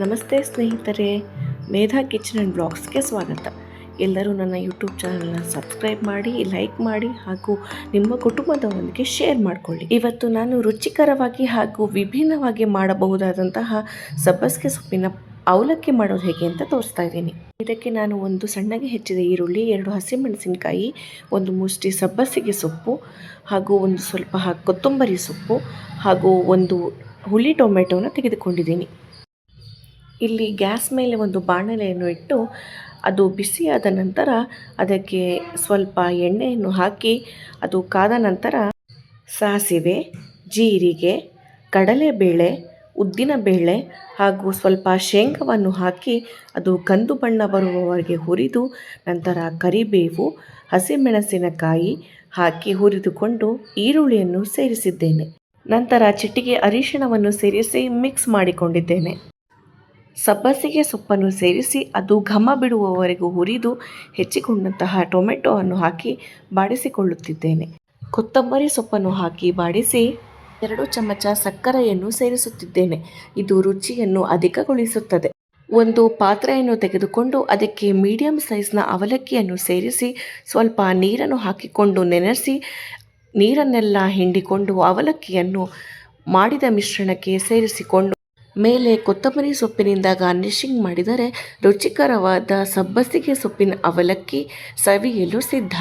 ನಮಸ್ತೆ ಸ್ನೇಹಿತರೆ, ಮೇಧಾ kitchen and ಬ್ಲಾಗ್ಸ್ಗೆ ಸ್ವಾಗತ. ಎಲ್ಲರೂ ನನ್ನ ಯೂಟ್ಯೂಬ್ ಚಾನಲ್ನ ಸಬ್ಸ್ಕ್ರೈಬ್ ಮಾಡಿ, ಲೈಕ್ ಮಾಡಿ ಹಾಗೂ ನಿಮ್ಮ ಕುಟುಂಬದವರಿಗೆ ಶೇರ್ ಮಾಡಿಕೊಳ್ಳಿ. ಇವತ್ತು ನಾನು ರುಚಿಕರವಾಗಿ ಹಾಗೂ ವಿಭಿನ್ನವಾಗಿ ಮಾಡಬಹುದಾದಂತಹ ಸಬ್ಬಸ್ಗೆ ಸೊಪ್ಪಿನ ಅವಲಕ್ಕಿ ಮಾಡೋದು ಹೇಗೆ ಅಂತ ತೋರಿಸ್ತಾ ಇದ್ದೀನಿ. ಇದಕ್ಕೆ ನಾನು ಒಂದು ಸಣ್ಣಗೆ ಹೆಚ್ಚಿದ ಈರುಳ್ಳಿ, ಎರಡು ಹಸಿಮೆಣಸಿನಕಾಯಿ, ಒಂದು ಮುಷ್ಟಿ ಸಬ್ಬಸಿಗೆ ಸೊಪ್ಪು ಹಾಗೂ ಒಂದು ಸ್ವಲ್ಪ ಕೊತ್ತಂಬರಿ ಸೊಪ್ಪು ಹಾಗೂ ಒಂದು ಹುಳಿ ಟೊಮೆಟೊನ ತೆಗೆದುಕೊಂಡಿದ್ದೀನಿ. ಇಲ್ಲಿ ಗ್ಯಾಸ್ ಮೇಲೆ ಒಂದು ಬಾಣಲೆಯನ್ನು ಇಟ್ಟು ಅದು ಬಿಸಿಯಾದ ನಂತರ ಅದಕ್ಕೆ ಸ್ವಲ್ಪ ಎಣ್ಣೆಯನ್ನು ಹಾಕಿ ಅದು ಕಾದ ನಂತರ ಸಾಸಿವೆ, ಜೀರಿಗೆ, ಕಡಲೆಬೇಳೆ ಉದ್ದಿನಬೇಳೆ ಹಾಗೂ ಸ್ವಲ್ಪ ಶೇಂಗವನ್ನು ಹಾಕಿ ಅದು ಕಂದು ಬಣ್ಣ ಬರುವವರೆಗೆ ಹುರಿದು ನಂತರ ಕರಿಬೇವು, ಹಸಿಮೆಣಸಿನಕಾಯಿ ಹಾಕಿ ಹುರಿದುಕೊಂಡು ಈರುಳ್ಳಿಯನ್ನು ಸೇರಿಸಿದ್ದೇನೆ. ನಂತರ ಚಿಟ್ಟಿಗೆ ಅರಿಶಿಣವನ್ನು ಸೇರಿಸಿ ಮಿಕ್ಸ್ ಮಾಡಿಕೊಂಡಿದ್ದೇನೆ. ಸಬ್ಬಸಿಗೆ ಸೊಪ್ಪನ್ನು ಸೇರಿಸಿ ಅದು ಘಮ ಬಿಡುವವರೆಗೂ ಹುರಿದು ಹೆಚ್ಚಿಕೊಂಡಂತಹ ಟೊಮೆಟೊವನ್ನು ಹಾಕಿ ಬಾಡಿಸಿಕೊಳ್ಳುತ್ತಿದ್ದೇನೆ. ಕೊತ್ತಂಬರಿ ಸೊಪ್ಪನ್ನು ಹಾಕಿ ಬಾಡಿಸಿ ಎರಡು ಚಮಚ ಸಕ್ಕರೆಯನ್ನು ಸೇರಿಸುತ್ತಿದ್ದೇನೆ. ಇದು ರುಚಿಯನ್ನು ಅಧಿಕಗೊಳಿಸುತ್ತದೆ. ಒಂದು ಪಾತ್ರೆಯನ್ನು ತೆಗೆದುಕೊಂಡು ಅದಕ್ಕೆ ಮೀಡಿಯಂ ಸೈಜ್ನ ಅವಲಕ್ಕಿಯನ್ನು ಸೇರಿಸಿ ಸ್ವಲ್ಪ ನೀರನ್ನು ಹಾಕಿಕೊಂಡು ನೆನೆಸಿ ನೀರನ್ನೆಲ್ಲ ಹಿಂಡಿಕೊಂಡು ಅವಲಕ್ಕಿಯನ್ನು ಮಾಡಿದ ಮಿಶ್ರಣಕ್ಕೆ ಸೇರಿಸಿಕೊಂಡು ಮೇಲೆ ಕೊತ್ತಂಬರಿ ಸೊಪ್ಪಿನಿಂದ ಗಾರ್ನಿಷಿಂಗ್ ಮಾಡಿದರೆ ರುಚಿಕರವಾದ ಸಬ್ಬಸಿಗೆ ಸೊಪ್ಪಿನ ಅವಲಕ್ಕಿ ಸವಿಯಲು ಸಿದ್ಧ.